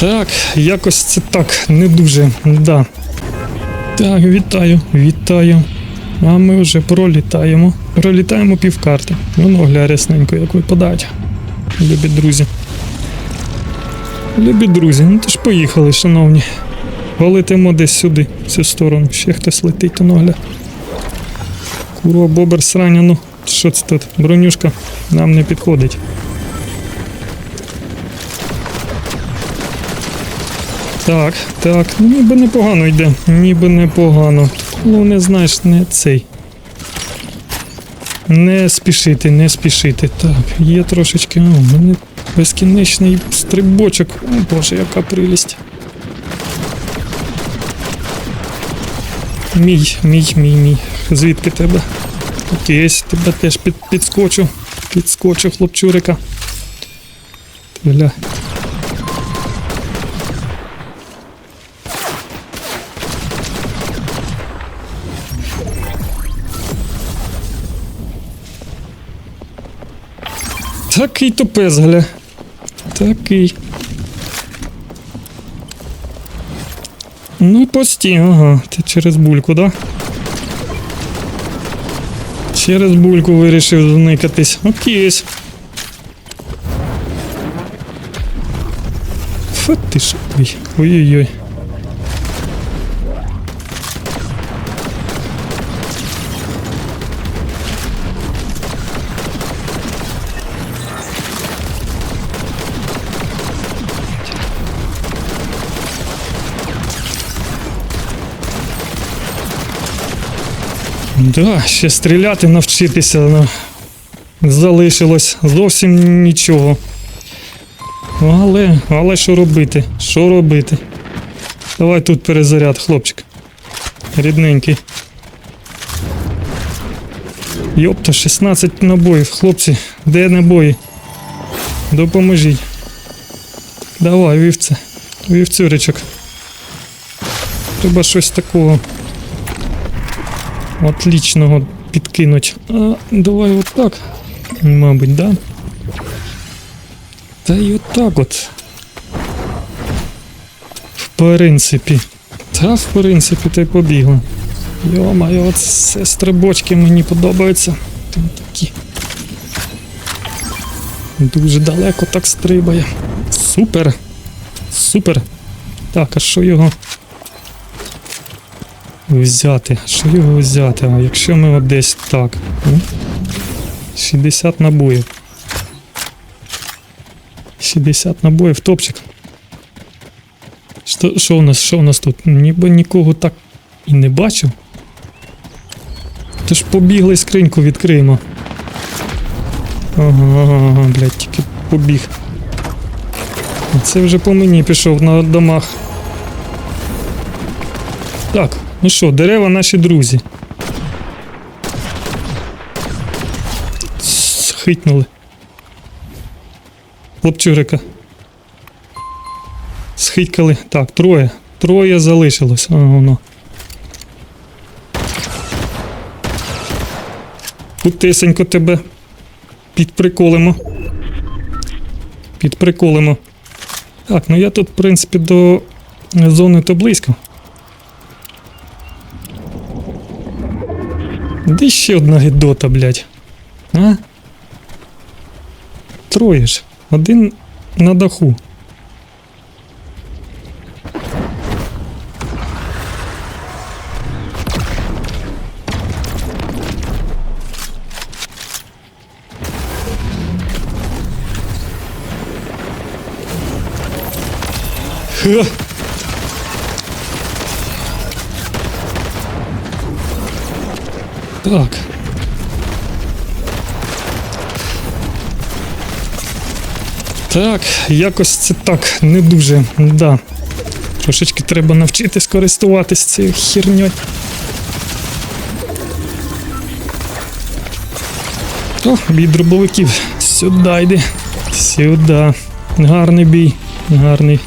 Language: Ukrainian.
Так, якось це так, не дуже, да. Так, вітаю, вітаю. А ми вже пролітаємо. Пролітаємо півкарти. Ну, ногля рясненько, як випадають. Любі друзі. Любі друзі, ну то ж поїхали, шановні. Полетимо десь сюди, в цю сторону. Ще хтось летить, то ногля. Курва, бобер сраня, ну. Що це тут? Бронюшка нам не підходить. Так, так, ну, ніби непогано йде, ніби непогано. Ну, не знаєш, не цей. Не спішити, не спішити. Так, є трошечки. О, у мене безкінечний стрибочок. О, Боже, яка прелість. Мій, мій, мій, мій. Звідки тебе? Окей, тебе теж під, підскочу. Підскочу, хлопчурика. Ти Такий тупез, гля. Такий. Ну, пості, ага. Ти через бульку, да? Через бульку вирішив зникатись. Окей. Фу ти ж. Ой, Ой-ой-ой. Да, ще стріляти навчитися ну, залишилось зовсім нічого. Але, але що робити? Що робити? Давай тут перезаряд, хлопчик. Рідненький. Йопта, 16 набоїв, хлопці, де набої? Допоможіть. Давай, вівце. Вівцюричок. Треба щось такого отличного підкинуть. А, давай вот так. Мабуть, да? Та й от так от. В принципі. Та в принципі та й побігла. Йо-моє, от це стрибочки мені подобаються. Там такі. Дуже далеко так стрибає. Супер. Супер. Так, а що його? Взяти. Що його взяти? А якщо ми от десь так. ну, 60 набоїв. 60 набоїв, топчик. Що, що у нас? Що у нас тут? Ніби нікого так і не бачив. Тож побігли скриньку відкриємо. Ага, ага, ага, блядь, тільки побіг. Це вже по мені пішов на домах. Так, ну що, дерева наші друзі. Схитнули. Хлопчурика. Схиткали. Так, троє. Троє залишилось. А, воно. Утисенько тебе підприколимо. Підприколимо. Так, ну я тут, в принципі, до зони то близько. Де ще одна гидота, блядь? А? Троє ж. Один на даху. Ха. Так. Так, якось це так, не дуже, да. Трошечки треба навчитись користуватись цією херньою. О, бій дробовиків. Сюди йди. Сюди. Гарний бій. Гарний.